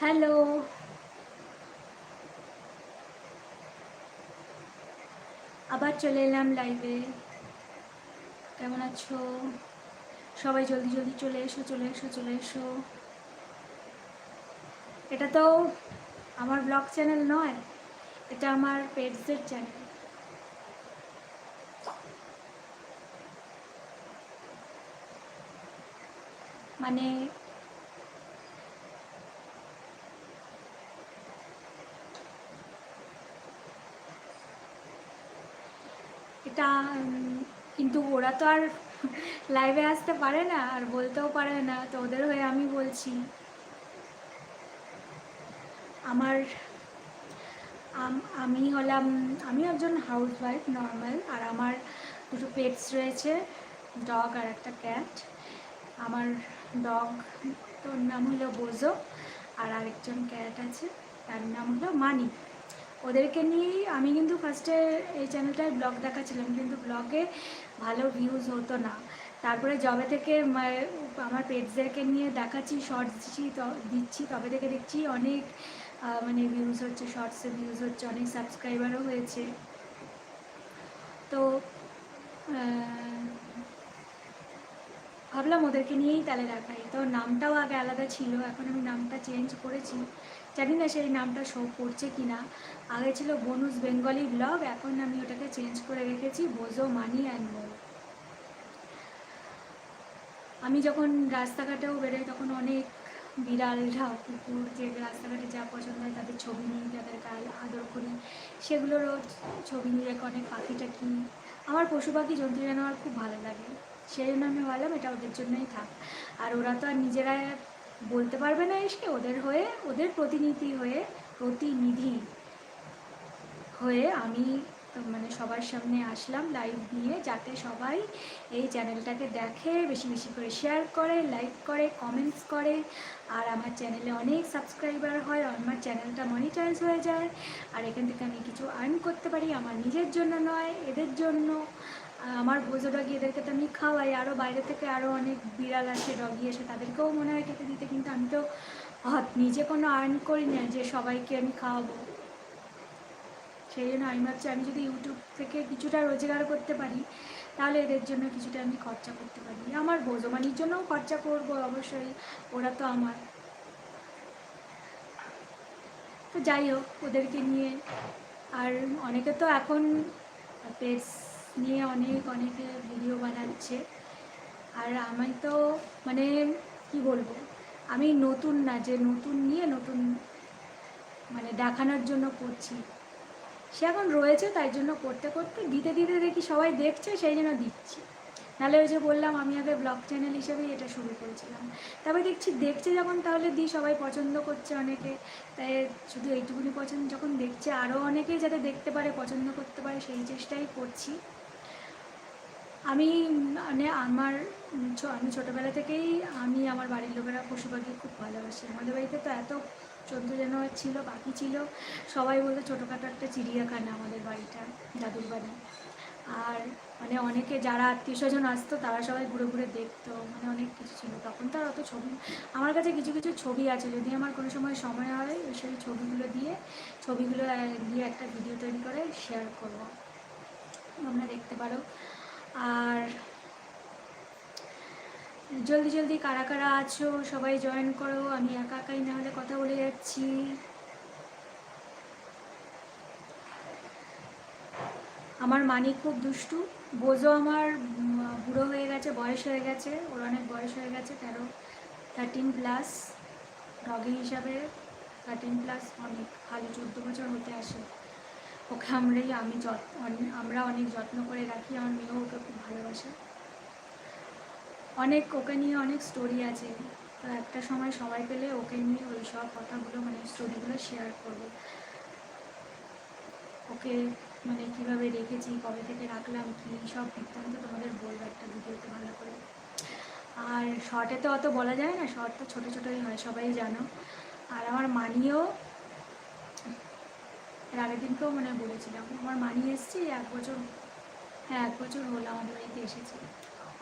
Hello. আবার চলে এলাম লাইভে কেমন আছো? সবাই জলদি জলদি চলে এসো চলে এসো চলে এসো। এটা তো আমার ব্লগ চ্যানেল নয়, এটা আমার পেটসের চ্যানেল মানে উম, কিন্তু ওরা তো আর লাইভে আসতে পারে না আর বলতেও পারে না। তো ওদের হয়ে আমি বলছি আমার আমি হলাম আমি একজন হাউস ওয়াইফ নর্মাল আর আমার দুটো পেটস রয়েছে ডগ আর একটা ক্যাট আমার ডগ তোর নাম হলো বোজো আর আরেকজন ক্যাট আছে তার নাম হলো মানি ওদেরকে নিয়েই আমি কিন্তু ফার্স্টে এই চ্যানেলটায় ব্লগ দেখাচ্ছিলাম, কিন্তু ব্লগে ভালো ভিউজ হতো না। তারপরে যবে থেকে আমার পেটসদেরকে নিয়ে দেখাচ্ছি শর্টস দিচ্ছি দিচ্ছি, তবে থেকে দেখছি অনেক মানে ভিউজ হচ্ছে শর্টসে ভিউজ হচ্ছে, অনেক সাবস্ক্রাইবারও হয়েছে। তো ভাবলাম ওদেরকে নিয়েই তাহলে দেখাই। তো নামটাও আগে আলাদা ছিল, এখন আমি নামটা চেঞ্জ করেছি। জানি না সেই নামটা শো করছে কি না আগে ছিল বনুস বেঙ্গলি ব্লগ এখন আমি ওটাকে চেঞ্জ করে রেখেছি বোজো মানি অ্যান্ড মোর আমি যখন রাস্তাঘাটেও বেরোই, তখন অনেক বিড়ালরা কুকুর যে রাস্তাঘাটে যা পছন্দ হয় তাদের ছবি নিই তাদেরকে আল- আদর করি। সেগুলোরও ছবি নিয়ে রেখে অনেক পাখিটা টাখি আমার পশু পাখি, জন্তু, জানোয়ার খুব ভালো লাগে। সেই জন্য আমি ভাবলাম এটা ওদের জন্যই থাক। আর ওরা তো আর নিজেরা বলতে পারবে না এসে, ওদের হয়ে, ওদের প্রতিনিধি হয়ে প্রতিনিধি হয়ে আমি মানে সবার সামনে আসলাম লাইভ নিয়ে, যাতে সবাই এই চ্যানেলটাকে দেখে, বেশি বেশি করে শেয়ার করে লাইক করে কমেন্টস করে। আর আমার চ্যানেলে অনেক সাবস্ক্রাইবার হয় আমার চ্যানেলটা মনিটাইজ হয়ে যায়। আর এখান থেকে আমি কিছু আর্ন করতে পারি, আমার নিজের জন্য নয়, এদের জন্য। আমার ভোজো ডগি এদেরকে তো আমি খাওয়াই আরও বাইরে থেকে আরও অনেক বিড়াল আসে ডগি এসে তাদেরকেও মনে হয় খেতে দিতে, কিন্তু আমি তো নিজে কোনো আর্ন করি না যে সবাইকে আমি খাওয়াবো। সেই জন্য আমি ভাবছি, আমি যদি ইউটিউব থেকে কিছুটা রোজগার করতে পারি, তাহলে এদের জন্য কিছুটা আমি খরচা করতে পারি। আমার বোঝমানির জন্যও খরচা করব অবশ্যই, ওরা তো আমার। তো যাই হোক, ওদেরকে নিয়ে, আর অনেকে তো এখন পেটস নিয়ে অনেক, অনেকে ভিডিও বানাচ্ছে। আর আমি তো মানে কি বলব, আমি নতুন না, যে নতুন নিয়ে নতুন মানে দেখানোর জন্য করছি। সে এখন রয়েছে, তাই জন্য করতে করতে দিতে দিতে দেখি সবাই দেখছে, সেই জন্য দিচ্ছি। নাহলে ওই যে বললাম, আমি আগে ব্লগ চ্যানেল হিসেবেই এটা শুরু করেছিলাম। তবে দেখছি, দেখছে যখন তাহলে দিই, সবাই পছন্দ করছে অনেকে। তাই শুধু এইটুকুনি পছন্দ, যখন দেখছে আরও অনেকেই যাতে দেখতে পারে, পছন্দ করতে পারে, সেই চেষ্টাই করছি। আমি মানে আমার আমি ছোটোবেলা থেকেই আমি, আমার বাড়ির লোকেরা পশু পাখি খুব ভালোবাসি। আমাদের বাড়িতে তো এত চোদ্দ জানুয়ারি ছিল, পাখি ছিল, সবাই বলতো ছোটোখাটো একটা চিড়িয়াখানা আমাদের বাড়িটা দাদুর বাড়ি আর মানে অনেকে যারা আত্মীয় স্বজন আসতো, তারা সবাই ঘুরে ঘুরে দেখতো মানে অনেক কিছু ছিল। তখন তো আর অত ছবি, আমার কাছে কিছু কিছু ছবি আছে, যদি আমার কোনো সময় সময় হয়, সেই ছবিগুলো দিয়ে ছবিগুলো দিয়ে একটা ভিডিও তৈরি করে শেয়ার করব। তোমরা দেখতে পারো। আর জলদি জলদি কারা কারা আছো? সবাই জয়েন করো। আমি একা, একাই না হলে কথা বলে যাচ্ছি। আমার মানি খুব দুষ্টু। বোঝো আমার বুড়ো হয়ে গেছে, বয়স হয়ে গেছে। ওর অনেক বয়স হয়ে গেছে, তেরো থার্টিন প্লাস ডগি হিসাবে থার্টিন প্লাস অনেক খালি চোদ্দ বছর হতে আসে। ওকে আমরাই, আমি আমরা অনেক যত্ন করে রাখি, আমার মেয়েও ওকে খুব ভালোবাসে। অনেক, ওকে নিয়ে অনেক স্টোরি আছে। তো একটা সময় সবাই পেলে ওকে নিয়ে ওই সব কথাগুলো মানে স্টোরিগুলো শেয়ার করব। ওকে মানে কীভাবে রেখেছি, কবে থেকে রাখলাম, কি সব বৃত্তান্ত তোমাদের বলব একটা ভিডিওতে ভালো করে। আর শর্টে তো অত বলা যায় না শর্ট তো ছোটো ছোটোই হয়, সবাই জানো। আর আমার মানিও এর আগের দিনকেও মনে বলেছিলাম আমার মানি এসছে এক বছর হ্যাঁ এক বছর হলো আমাদের বাড়িতে এসেছে।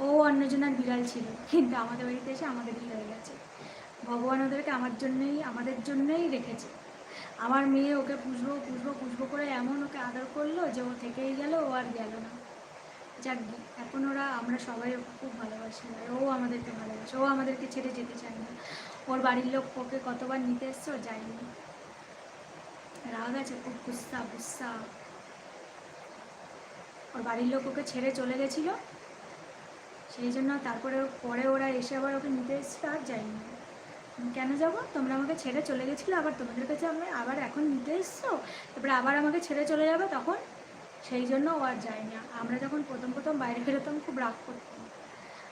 ও অন্যজনের বিড়াল ছিল, কিন্তু আমাদের বাড়িতে এসে আমাদেরই হয়ে গেছে। ভগবান ওদেরকে আমার জন্যই, আমাদের জন্যই রেখেছে। আমার মেয়ে ওকে পুষবো পুষবো পুষবো করে এমন ওকে আদর করল যে ও থেকেই গেল, ও আর গেল না। যাক এখন ওরা, আমরা সবাই ওকে খুব ভালোবাসি, আর ও আমাদেরকে ভালোবাসে, ও আমাদেরকে ছেড়ে যেতে চায় না। ওর বাড়ির লোক ওকে কতবার নিতে এসছে ও যায়নি রাগ আছে খুব গুস্সা গুস্সা ওর বাড়ির লোক ওকে ছেড়ে চলে গেছিল। সেই জন্য তারপরে পরে ওরা এসে আবার ওকে নিতে এসেছিল, আর যায়নি। কেন যাব? তোমরা আমাকে ছেড়ে চলে গেছিল, আবার তোমাদের কাছে আমি আবার এখন নিতে এসছো? তারপরে আবার আমাকে ছেড়ে চলে যাবে তখন? সেই জন্য ও আর যায়নি। আমরা যখন প্রথম প্রথম বাইরে বেরোতাম, খুব রাগ করতাম।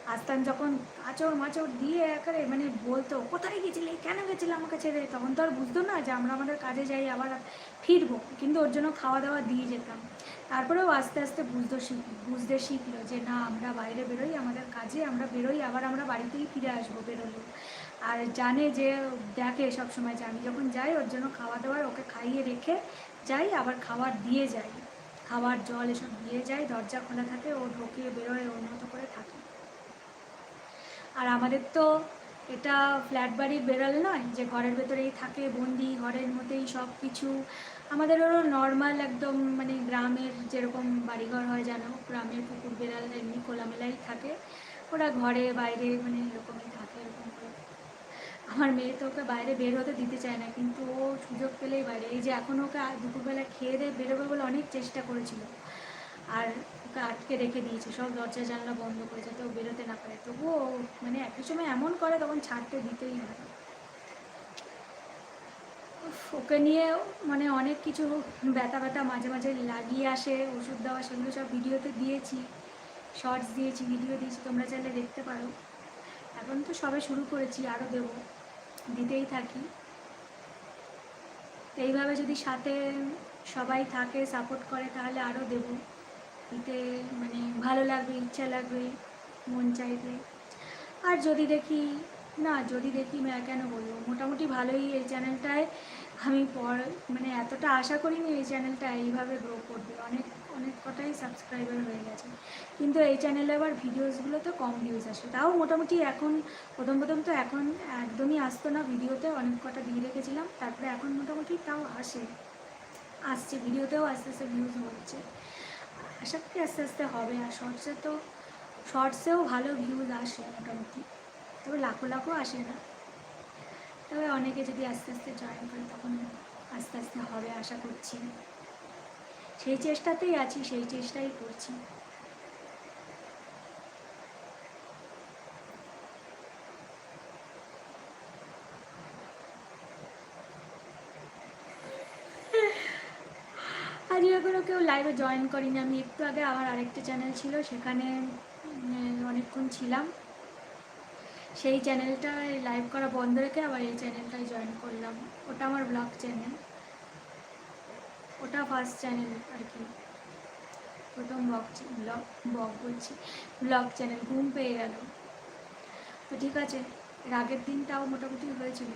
আসতাম যখন আচর মাচর দিয়ে একারে মানে বলতো, কোথায় গেছিলে? কেন গেছিলে আমাকে ছেড়ে? তখন তো আর বুঝতো না যে আমরা আমাদের কাজে যাই, আবার ফিরবো। কিন্তু ওর জন্য খাওয়া দাওয়া দিয়ে যেতাম। তারপরেও আস্তে আস্তে বুঝতে শিখ বুঝতে শিখলো যে না, আমরা বাইরে বেরোই, আমাদের কাজে আমরা বেরোই, আবার আমরা বাড়িতেই ফিরে আসব বেরোলে। আর জানে যে, দেখে সব সময় যে আমি যখন যাই, ওর জন্য খাওয়া দাওয়ার ওকে খাইয়ে রেখে যাই, আবার খাবার দিয়ে যাই। খাবার, জল এসব দিয়ে যাই, দরজা খোলা থাকে, ও ঢোকিয়ে বেরোয়, ওর মতো করে থাকে। আর আমাদের তো এটা ফ্ল্যাট বাড়ির বেড়াল নয়, যে ঘরের ভেতরেই থাকে, বন্দি, ঘরের মধ্যেই সব কিছু। আমাদের ওরও নর্মাল একদম মানে গ্রামের যেরকম বাড়িঘর হয়, জানো? গ্রামের কুকুর বেড়াল এমনি খোলামেলাই থাকে। ওরা ঘরে, বাইরে মানে এরকমই থাকে, এরকম করে। আমার মেয়ে তো ওকে বাইরে বের হতে দিতে চায় না, কিন্তু ও সুযোগ পেলেই বাইরে। এই যে এখন ওকে দুপুরবেলা খেয়ে দিয়ে বেরোবে বলে অনেক চেষ্টা করেছিল। আর ওকে আটকে রেখে দিয়েছে। সব দরজা জানলা বন্ধ করে যাতে ও বেরোতে না পারে। তবুও মানে একই সময় এমন করে তখন ছাড়তে দিতেই হয়। ওকে নিয়ে মানে অনেক কিছু ব্যথা ব্যথা মাঝে মাঝে লাগিয়ে আসে, ওষুধ দেওয়া, সেগুলো সব ভিডিওতে দিয়েছি। শর্টস দিয়েছি, ভিডিও দিয়েছি, তোমরা চাইলে দেখতে পারো। এখন তো সবে শুরু করেছি আরও দেবো। দিতেই থাকি। এইভাবে যদি সাথে সবাই থাকে সাপোর্ট করে, তাহলে আরও দেবো। দিতে মানে ভালো লাগবে, ইচ্ছা লাগবে, মন চাইবে। আর যদি দেখি, না, যদি দেখি না কেন বলব মোটামুটি ভালোই এই চ্যানেলটায় আমি পর মানে এতটা আশা করিনি এই চ্যানেলটা এইভাবে গ্রো করবে। অনেক অনেক কটাই সাবস্ক্রাইবার হয়ে গেছে। কিন্তু এই চ্যানেলে আবার ভিডিওসগুলোতে কম ভিউজ আসে। তাও মোটামুটি এখন, প্রথম প্রথম তো এখন একদমই আসতো না ভিডিওতে অনেক কটা দিয়ে রেখেছিলাম। তারপরে এখন মোটামুটি তাও আসে। আসছে ভিডিওতেও আস্তে আস্তে ভিউজ হচ্ছে। আশা করি আস্তে আস্তে হবে। আর শর্টসে তো শর্টসেও ভালো ভিউজ আসে মোটামুটি। তবে লাখো লাখো আসে না। তবে অনেকে যদি আস্তে আস্তে জয়েন করে, তখন আস্তে আস্তে হবে আশা করছি। সেই চেষ্টাতেই আছি, সেই চেষ্টাই করছি। আজকে এখনও কেউ লাইভে জয়েন করিনি। আমি একটু আগে আমার আরেকটা চ্যানেল ছিল, সেখানে অনেকক্ষণ ছিলাম। সেই চ্যানেলটায় লাইভ করা বন্ধ রেখে আবার এই চ্যানেলটায় জয়েন করলাম। ওটা আমার ব্লগ চ্যানেল ওটা ফার্স্ট চ্যানেল আর কি। প্রথম ব্লগ ব্লগ ব্লগ বলছি। ব্লগ চ্যানেল ঘুম পেয়ে গেল। তো ঠিক আছে, এর আগের দিনটাও মোটামুটি হয়েছিল।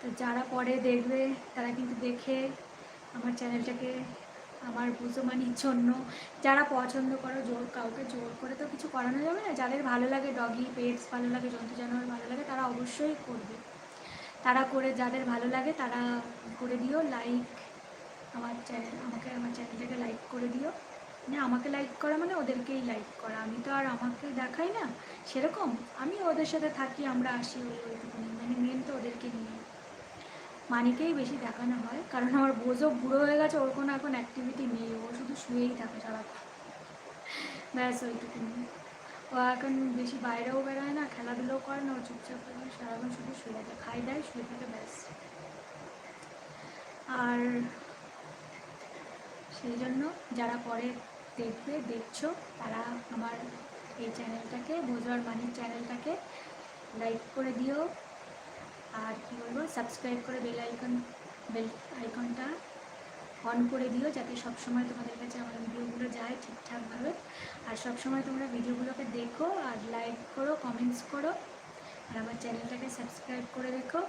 তো যারা পরে দেখবে, তারা কিন্তু দেখে আমার চ্যানেলটাকে আমার বুঝমানির জন্য। যারা পছন্দ করো, জোর কাউকে জোর করে তো কিছু করানো যাবে না। যাদের ভালো লাগে ডগি, পেটস, ভালো লাগে জন্তু, জানোয়ার ভালো লাগে, তারা অবশ্যই করবে। তারা করে, যাদের ভালো লাগে তারা করে দিও লাইক আমার চ্যানেল, আমাকে আমার চ্যানেলটাকে লাইক করে দিও। মানে আমাকে লাইক করা মানে ওদেরকেই লাইক করা। আমি তো আর আমাকে দেখাই না। সেরকম আমি ওদের সাথে থাকি, আমরা আসি ওই মানে মেন তো ওদেরকে নিয়ে। মানিকেই বেশি দেখানো হয়। কারণ আমার বোঝো বুড়ো হয়ে গেছে, ওর কোনো এখন অ্যাক্টিভিটি নেই, ও শুধু শুয়েই থাকে সারাক্ষণ। ব্যাস ওইটুকুনি ও এখন বেশি বাইরেও বেরোয় না, খেলাধুলোও করে না, ও চুপচাপ করে সারাক্ষণ শুধু শুয়ে থাকে, খাই দেয় শুয়ে থাকে, ব্যাস। আর সেই জন্য যারা পরে দেখবে, দেখছ, তারা আমার এই চ্যানেলটাকে বোঝার মানির চ্যানেলটাকে লাইক করে দিও। আর কী বলব সাবস্ক্রাইব করে বেল আইকন বেল আইকনটা অন করে দিও যাতে সব সময় তোমাদের কাছে আমার ভিডিওগুলো যায় ঠিকঠাকভাবে আর সব সময় তোমরা ভিডিওগুলোকে দেখো আর লাইক করো কমেন্টস করো, আর আমার চ্যানেলটাকে সাবস্ক্রাইব করে রেখো,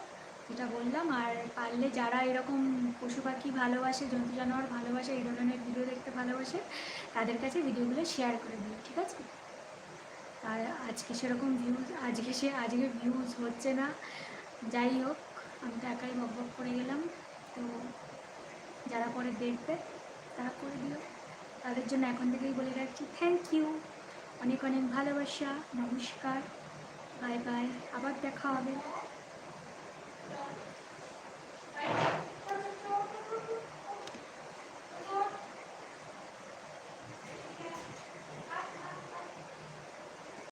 যেটা বললাম। আর পারলে যারা এরকম পশু পাখি ভালোবাসে, জন্তু জানোয়ার ভালোবাসে, এই ধরনের ভিডিও দেখতে ভালোবাসে, তাদের কাছে ভিডিওগুলো শেয়ার করে দিও, ঠিক আছে? আর আজকে সেরকম ভিউজ আজকে সে, আজকে ভিউজ হচ্ছে না। যাই হোক, আমি তো একাই বক বক করে গেলাম। তো যারা পরে দেখবে, তারা করে দিও। তাদের জন্য এখন থেকেই বলে রাখছি থ্যাংক ইউ অনেক অনেক ভালোবাসা, নমস্কার। বাই বাই আবার দেখা হবে।